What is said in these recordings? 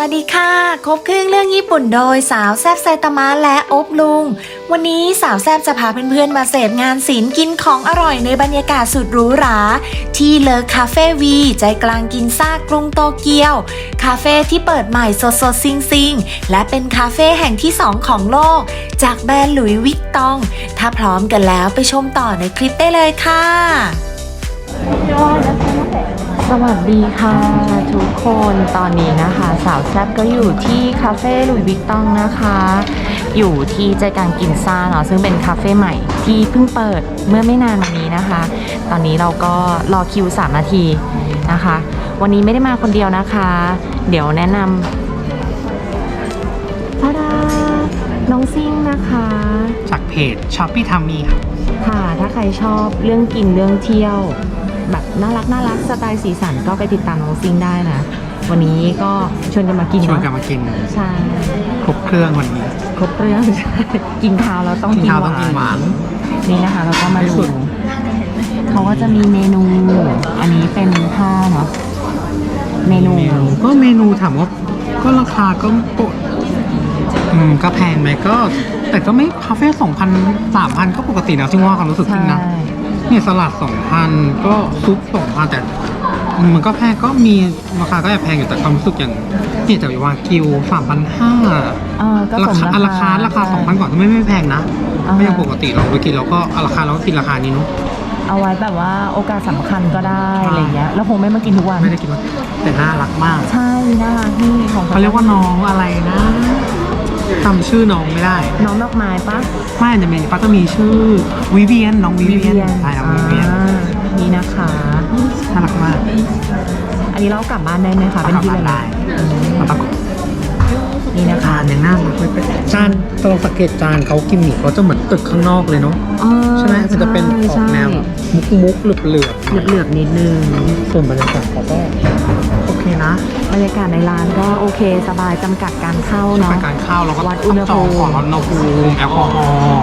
สวัสดีค่ะ ครบครึ่งเรื่องญี่ปุ่นโดยสาวแซบไซตามะและอบลุง วันนี้สาวแซบจะพาเพื่อนๆมาเสพงานศิลป์กินของอร่อยในบรรยากาศสุดหรูหรา ที่เลอคาเฟ่วีใจกลางกินซากกรุงโตเกียว คาเฟ่ที่เปิดใหม่สดสดๆซิงซิงๆและเป็นคาเฟ่แห่งที่2ของโลก จากแบรนด์หลุยวิกตอง ถ้าพร้อมกันแล้วไปชมต่อในคลิปได้เลยค่ะ สวัสดีค่ะทุกคนตอนนี้นะคะสาวแซบก็อยู่ที่คาเฟ่ลุยวิกตองนะคะ อยู่ที่ใจกลางกินซ่าเนาะซึ่งเป็นคาเฟ่ใหม่ที่เพิ่งเปิดเมื่อไม่นานมานี้นะคะ ตอนนี้เราก็รอคิว 3 นาทีนะคะ วันนี้ไม่ได้มาคนเดียวนะคะ เดี๋ยวแนะนำพาดาน้องซิ่งนะคะ จากเพจช้อปปี้ทามีครับค่ะ ถ้าใครชอบเรื่องกินเรื่องเที่ยว แบบน่ารักน่ารักสไตล์สีสันก็ไปติดตามน้องซิงได้นะ วันนี้ก็ชวนกันมากินชวนเนาะกันมากินใช่ ครบเครื่องวันนี้ ครบเรื่อง ใช่กินข้าวแล้วต้องกินกินข้าวหต้องกินหวาวานนนี่นะคะเราก็มาที่สุดูดเขาก็จะมีเมนู อันนี้เป็นข้าวเนาะเมนูก็เมนูถามว่าก็ราคาก็ปกอืมก็แพงไหมก็ แต่ก็ไม่คาเฟ่สองพันสามพันก็ปกตินะซึ่งว่าความรู้สึกจใช่ริงนะ เนี่ยสลัดสองพันก็ซุปสองพันแต่มันก็แพงก็มีราคาก็แอบแพงอยู่แต่ความรู้สึกอย่างเนี่ยจากวากิวสามพันห้าเออก็ราสมคาราคาราคาสองพันกว่าก็ไม่ไม่แพงนะอ่าฮะไม่อย่างปกติเราไปกินเราก็เอาราคาเราก็กินราคานี้เนาะ เอาไว้แบบว่าโอกาสสำคัญก็ได้อ่าอะไรเงี้ยแล้วคงไม่มากินทุกวัน ไม่ได้กินว่าแต่น่ารักมาก ใช่น่ารักนี่ของเขาเรียกว่าน้องอะไรนะ จำชื่อน้องไม่ได้ น้องดอกไม้ปะไม่แต่เมย์ป้าก็มีชื่อวิเวียนน้องวิเวียนใช่น้องวิเวียนอ่านี่นะคะ น่ารักมากอันนี้เรากลับบ้านได้ไหมคะเป็นที่ระลึกมาตะกนี่นะคะจานยังน่ารักเลยจานตรงสังเกตจานเขากิมมิคเขาจะเหมือนตึกข้างนอกเลยเนาะเออใช่ไหมมันจะเป็นออกใช่แนวแบบมุกมุกๆเหลือบเหลือบเหลือบเหลือบๆนิดนึงส่วนบรรยากาศเขาก็ โอเคนะบรรยากาศในร้านก็โอเคสบายจำกัดการเข้าเนาะไปการเข้าเราก็วัดต้อุอณงหจภูองมิก่อนวัดอุณหภูมิแอลกอฮอล์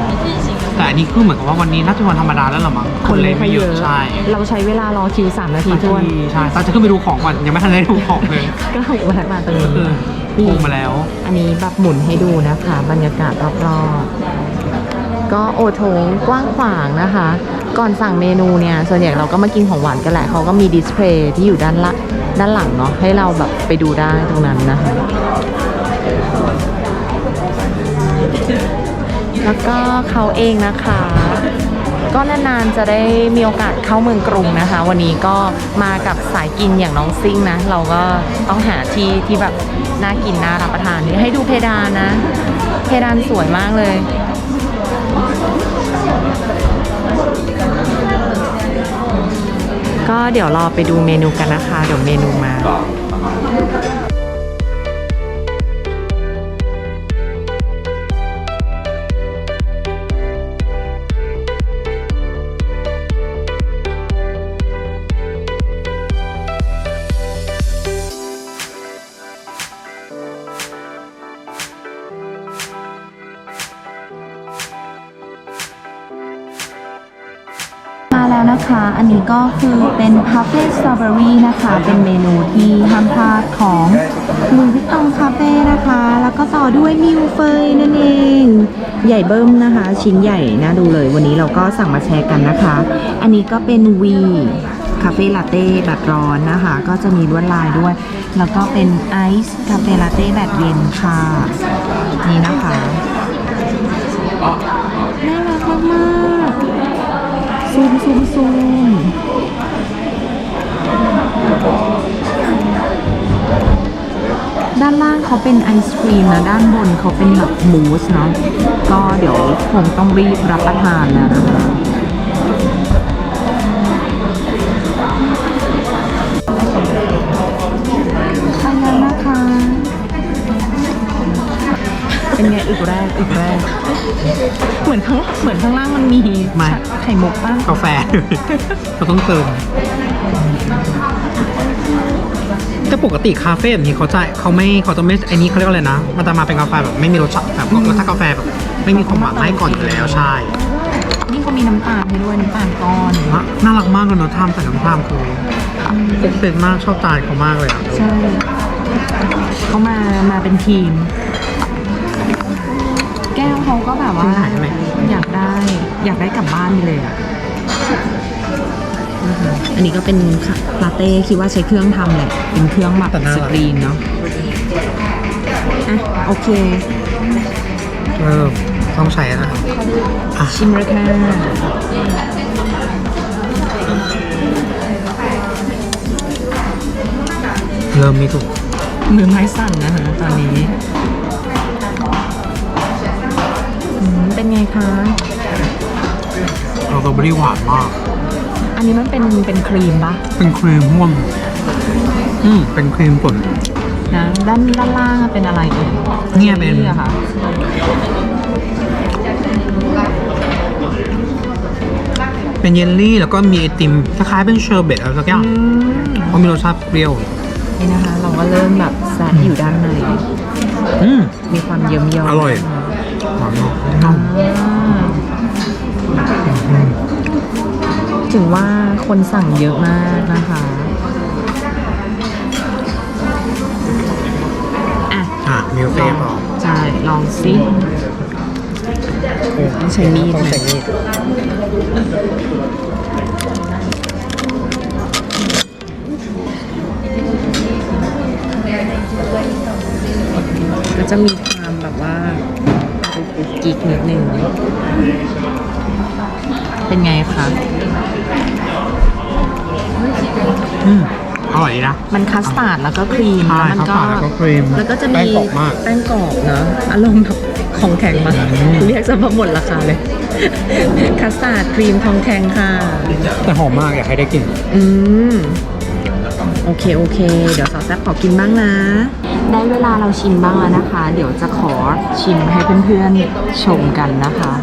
แต่อันนี้คือเหมือนกับว่าวันนี้น่าจะวันธรรมดาแล้วเหรอมั้งคนเลยไม่เยอะใช่เราใช้เวลารอคิว 3 นาทีทวนใช่ตอนจะขึ้นไปดูของก่อนยังไม่ทันได้ดูของเลยก็แวะมาตรงก็นี้คือปูมาแล้ว อันนี้แบบหมุนให้ดูนะคะ บรรยากาศรอบๆก็โอโถงกว้างขวางนะคะ ก่อนสั่งเมนูเนี่ย ส่วนใหญ่เราก็มากินของหวานกันแหละเขาก็มีดิสเพลย์ที่อยู่ด้านละด้านหลังเนาะให้เราแบบไปดูได้ตรงนั้นนะคะแล้วก็เขาเองนะคะ ก็นานๆจะได้มีโอกาสเข้าเมืองกรุงนะคะ วันนี้ก็มากับสายกินอย่างน้องซิ่งนะ เราก็ต้องหาที่ที่แบบน่ากินน่ารับประทานนี่ให้ดูเพดานนะ เพดานสวยมากเลย ก็เดี๋ยวรอไปดูเมนูกันนะคะ เดี๋ยวเมนูมา นะคะ อันนี้ก็คือเป็นพาเฟ่สตรอเบอรี่นะคะ เป็นเมนูที่ห้ามพลาดของลุยพิตองคาเฟ่นะคะ แล้วก็ต่อด้วยมิวเฟยนั่นเอง ใหญ่เบิ้มนะคะ ชิ้นใหญ่นะดูเลย วันนี้เราก็สั่งมาแชร์กันนะคะ อันนี้ก็เป็นวีคาเฟ่ลาเต้แบบร้อนนะคะ ก็จะมีลวดลายด้วย แล้วก็เป็นไอซ์คาเฟ่ลาเต้แบบเย็นค่ะ นี่นะคะ น่ารักมาก ซูมซูมซูมด้านล่างเขาเป็นไอศครีมนะ ด้านบนเขาเป็นแบบมูสเนาะก็เดี๋ยวคงต้องรีบรับประทานแล้วนะคะ เป็นไงอึกแรกอึกแรก เหมือนข้างเหมือนข้างล่างมันมีไม่ ไข่มุกป้ะกาแฟ เราต้องเติมแต่ปกติคาเฟ่แบบนี้เขาจะเขาไม่เขาจะไม่ไอ้นี้เขาเรียกว่าอะไรนะ มันจะมาเป็นกาแฟแบบไม่มีรสชาติแบบรสชาติกาแฟแบบไม่มีความหวานมาให้ก่อนอยู่แล้วใช่นี่เขามีน้ำตาลให้ด้วยน้ำตาลก้อน น่าน่ารักมากเลยเนอะทำใส่น้ำตาลคือครบเซนมากชอบจานเขามากเลยอะใช่เขามาเป็นทีมแก้ว เขาก็แบบว่าชิ้นหายไหมอยากได้อยากได้กลับบ้านไปเลยอะนะคะอันนี้ก็เป็นลาเต้คิดว่าใช้เครื่องทำแหละ เป็นเครื่องแบบแต่น่าสรัก กรีนเนาะอะโอเคเออต้องใช้นะครับอะชิมเลยค่ะเริ่มมีถูกมือไม้สั่นนะคะตอนนี้ เป็นไงคะ สตรอเบอรี่หวานมาก อันนี้มันเป็นเป็นครีมปะเป็นครีมม่วงอืมเป็นครีมป่น นะด้านด้านล่างเป็นอะไรเอ่ยเนี่ยเป็นอะค่ะเป็นเยลลี่แล้วก็มีไอติมคล้ายๆเป็นเชอร์เบตอะไรสักอย่างอืมเพราะมีรสชาติเปรี้ยว นี่นะคะ เราก็เริ่มแบบแซะอยู่ด้านใน อืม มีความเยิ้มๆอร่อยหวานมา กอ่าถึงว่าคนสั่งเยอะมากนะคะอะอะมิลเฟ่ต่อใช่ ลองซิต้องใช้มีดต้องนะใช้มีดก็จะมีความแบบว่า กุ๊กกิ๊กนิดนึง เป็นไงคะ อืมอร่อยดีนะ มันคัสตาร์ดแล้วก็ครีม ใช่แล้วมันก็ คัสตาร์ดแล้วก็ครีมแล้วก็จะแป้มีงกรอบมากแป้งกรอบเนอะอารมณ์แบบของแข็งมากอืม เรียกจะมาหมดราคาเลย คัสตาร์ดครีมของแข็งค่ะ แต่หอมมากอยากให้ได้กิน อืม โอเคโอเค เดี๋ยวสาวแซ่บขอกินบ้างนะ ได้เวลาเราชิมบ้างแล้วนะคะ เดี๋ยวจะขอชิมให้เพื่อนๆชมกันนะคะ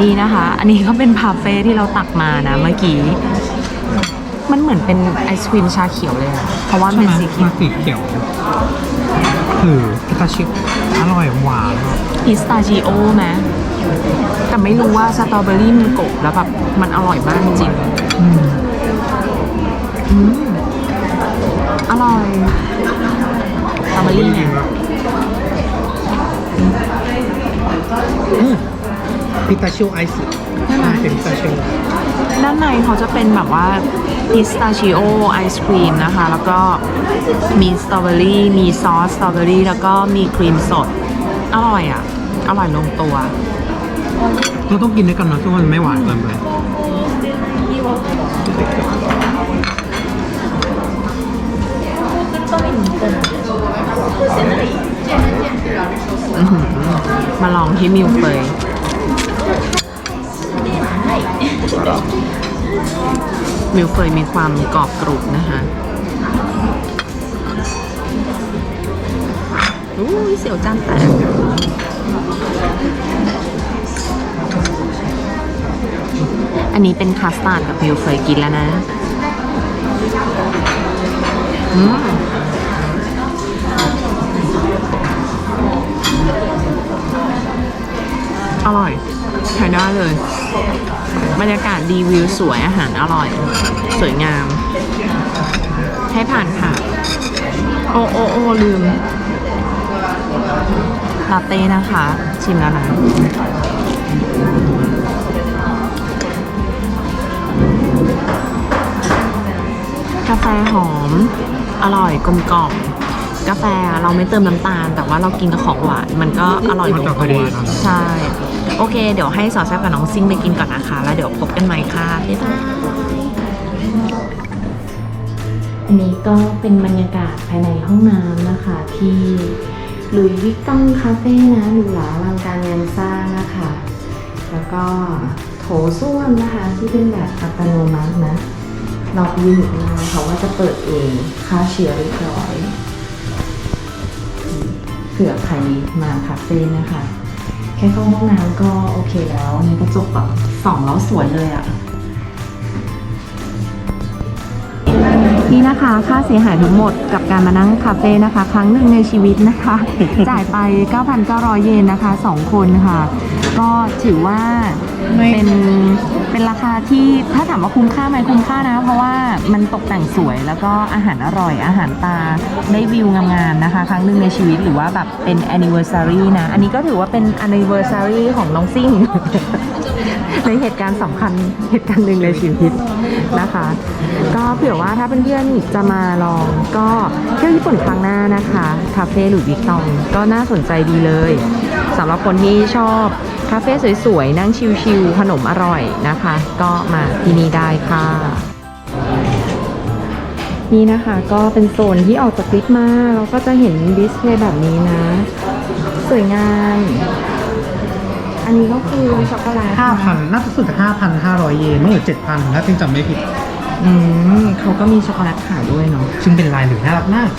นี่นะคะ อันนี้ก็เป็นพาเฟ่ที่เราตักมานะเมื่อกี้ มันเหมือนเป็นไอศครีมชาเขียวเลยอะเพราะว่ามันเป็นสีเขียวมันสีเขียวคือพิตาชิอร่อยหวานมากพิสตาชิโอไหม แต่ไม่รู้ว่าสตรอเบอรี่มันกบแล้วแบบมันอร่อยมากจริงอืมอืมอร่อยสตรอเบอรี่เนี่ยอืมพิตาชิโอไอซ์ใช่ไหมเป็นพิตาชิโอด้านในเขาจะเป็นแบบว่าพิสตาชิโอไอศครีมนะคะ แล้วก็มีสตรอเบอรี่มีซอสสตรอเบอรี่แล้วก็มีครีมสด อร่อยอะ อร่อยลงตัว เราต้องกินด้วยกันเนอะทุกคนไม่หวานเกินไปอื้อหือมาลองที่มิวเฟยมิวเฟยมีความกรอบกรุบนะคะอู้ยเสียวจานแตก อันนี้เป็นคัสตาร์ดกับมิวเฟยกินแล้วนะอืมอร่อยใช้ได้เลย บรรยากาศดีวิวสวยอาหารอร่อย สวยงาม ให้ผ่านค่ะ โอโอโอลืมลาเต้นะคะ ชิมแล้วนะ กาแฟหอม อร่อยกลมกล่อมกาแฟเราไม่เติมน้ำตาล แต่ว่าเรากินกับของหวาน มันก็อร่อยลมันงจะพตัอดีวครับใช่ โอเค เดี๋ยวให้สอดแซบกับน้องซิ่งไปกินก่อนนะคะ แล้วเดี๋ยวพบกันใหม่ค่ะบ๊ายบายอันนี้ก็เป็นบรรยากาศภายในห้องน้ำนะคะที่ลุยวิกตองคาเฟ่นะหรูหราอลังการงานสร้างนะคะ แล้วก็โถส้วมนะคะที่เป็นแบบอัตโนมัตินะ เราไปยืนอยู่ข้างล่างเขาว่าจะเปิดเองค่าเชื้อเรียบร้อยเผื่อใครมาคาเฟ่นะคะ แค่เข้าห้องน้ำก็โอเคแล้วในกระจกแบบส่องแล้วสวยเลยอะนี่นะคะ ค่าเสียหายทั้งหมดกับการมานั่งคาเฟ่นะคะ ครั้งหนึ่งในชีวิตนะคะ จ่ายไป 9,900 เยนนะคะ 2 คนค่ะ ก็ถือว่าเป็นเป็นราคาที่ถ้าถามว่าคุ้มค่าไหมคุ้มค่านะ เพราะว่ามันตกแต่งสวยแล้วก็อาหารอร่อยอาหารตาได้วิวงามๆนะคะ ครั้งหนึ่งในชีวิตหรือว่าแบบเป็น anniversary นะ อันนี้ก็ถือว่าเป็น anniversary ของน้องซิ่ง ในเหตุการณ์สำคัญเหตุการณ์หนึ่งในชีวิตนะคะ ก็เผื่อว่าถ้าเพื่อนๆจะมาลองก็เที่ยวญี่ปุ่นครั้งหน้านะคะ คาเฟ่หลุยส์วิกตองก็น่าสนใจดีเลยสำหรับคนที่ชอบ คาเฟ่สวยๆ นั่งชิลๆขนมอร่อยนะคะ ก็มาที่นี่ได้ค่ะ นี่นะคะก็เป็นโซนที่ออกจากลิฟต์มา เราก็จะเห็นดิสเพลย์แบบนี้นะ สวยงาม อันนี้ก็คือช็อกโกแลตห้าพันน่าจะสุดห้าพันห้าร้อยเยนไม่หรือเจ็ดพันถ้าจริงจำไม่ผิด อืมเขาก็มีช็อกโกแลตขายด้วยเนาะซึ่งเป็นลายหรือน่ารักมาก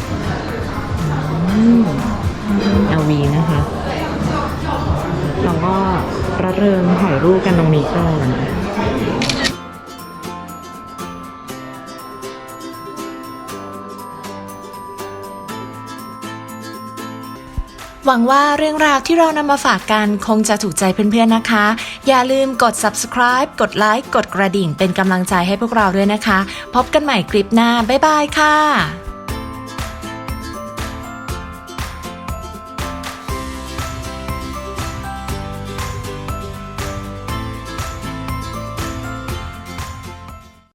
LV นะคะเราก็ ระเริงถ่ายรูปกันตรงนี้ก่อนหวังว่าเรื่องราวที่เรานำมาฝากกันคงจะถูกใจเพื่อนๆนะคะ อย่าลืมกด subscribe กดไลค์กดกระดิ่งเป็นกำลังใจให้พวกเราด้วยนะคะ พบกันใหม่คลิปหน้า บ๊ายบายค่ะ